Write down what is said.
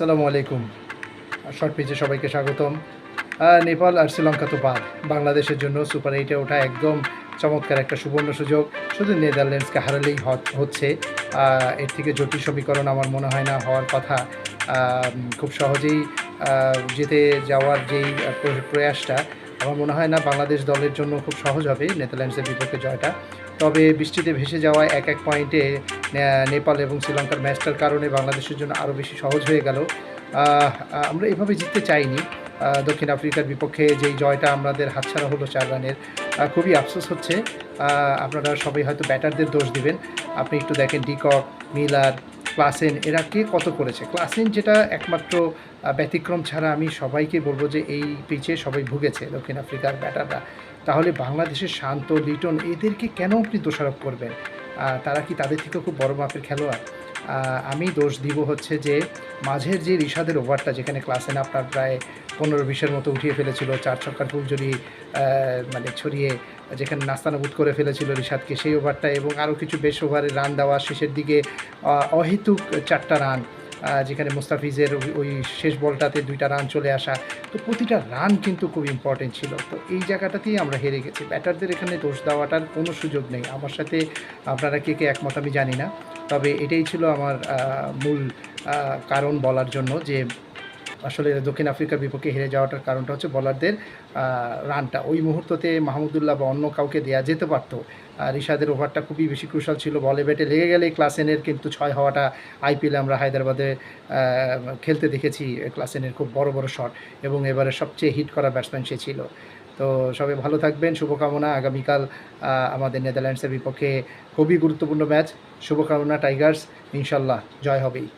আসসালামু আলাইকুম। শর্ট পিচে সবাইকে স্বাগতম। নেপাল আর শ্রীলঙ্কা তো বাদ। বাংলাদেশের জন্য সুপার এইটে ওঠা একদম চমৎকার একটা সুবর্ণ সুযোগ। শুধু নেদারল্যান্ডসকে হারালেই হচ্ছে। এর থেকে জটিল সমীকরণ আমার মনে হয় না হওয়ার কথা। খুব সহজেই যেতে যাওয়ার যেই প্রয়াসটা আমার মনে হয় না বাংলাদেশ দলের জন্য খুব সহজ হবে নেদারল্যান্ডসের বিপক্ষে জয়টা। তবে বৃষ্টিতে ভেসে যাওয়া এক এক পয়েন্টে নেপাল এবং শ্রীলঙ্কার ম্যাচটার কারণে বাংলাদেশের জন্য আরও বেশি সহজ হয়ে গেল। আমরা এভাবে জিততে চাইনি। দক্ষিণ আফ্রিকার বিপক্ষে যেই জয়টা আমাদের হাতছাড়া হলো চার রানের খুবই আফসোস হচ্ছে। আপনারা সবাই হয়তো ব্যাটারদের দোষ দিবেন। আপনি একটু দেখেন ডিকক মিলার ক্লাসেন এরা কে কত করেছে? ক্লাসেন যেটা একমাত্র ব্যতিক্রম ছাড়া আমি সবাইকে বলব যে এই পিচে সবাই ভুগেছে, দক্ষিণ আফ্রিকার ব্যাটাররা। তাহলে বাংলাদেশের শান্ত, লিটন এদেরকে কেন আপনি দোষারোপ করবেন? তারা কি তাদের থেকেও খুব বড় মাপের খেলোয়াড়? আমি দোষ দিব হচ্ছে যে মাঝের যে রিশাদের ওভারটা যেখানে ক্লাসেন আপনার প্রায় পনেরো বিশের মতো উঠিয়ে ফেলেছিল, চার ছক্কার ফুলজুরি মানে ছড়িয়ে যেখানে নাস্তানাবুদ করে ফেলেছিল রিশাদকে সেই ওভারটা এবং আরও কিছু বেশ ওভারে রান দেওয়া শেষের দিকে অহেতুক চারটা রান যেখানে মুস্তাফিজের ওই শেষ বলটাতে দুইটা রান চলে আসা। তো প্রতিটা রান কিন্তু খুব ইম্পর্টেন্ট ছিল। তো এই জায়গাটাতেই আমরা হেরে গেছি। ব্যাটারদের এখানে দোষ দেওয়াটার কোনো সুযোগ নেই। আমার সাথে আপনারা কে কে একমত আমি জানি না। তবে এটাই ছিল আমার মূল কারণ বলার জন্য যে আসলে দক্ষিণ আফ্রিকার বিপক্ষে হেরে যাওয়াটার কারণটা হচ্ছে বলারদের রানটা। ওই মুহূর্ততে মাহমুদুল্লাহ বা অন্য কাউকে দেয়া যেতে পারতো, আর রিশাদের ওভারটা খুবই বেশি ক্রুশাল ছিল। বলে ব্যাটে লেগে গেলে ক্লাসেনের কিন্তু ছয় হওয়াটা আইপিএলে আমরা হায়দ্রাবাদে খেলতে দেখেছি ক্লাসেনের খুব বড় বড় শট এবং এবারে সবচেয়ে হিট করা ব্যাটসম্যান সে ছিল। তো সবাই ভালো থাকবেন, শুভকামনা। আগামীকাল আমাদের নেদারল্যান্ডসের বিপক্ষে খুবই গুরুত্বপূর্ণ ম্যাচ। শুভকামনা টাইগার্স। ইনশাল্লাহ জয় হবেই।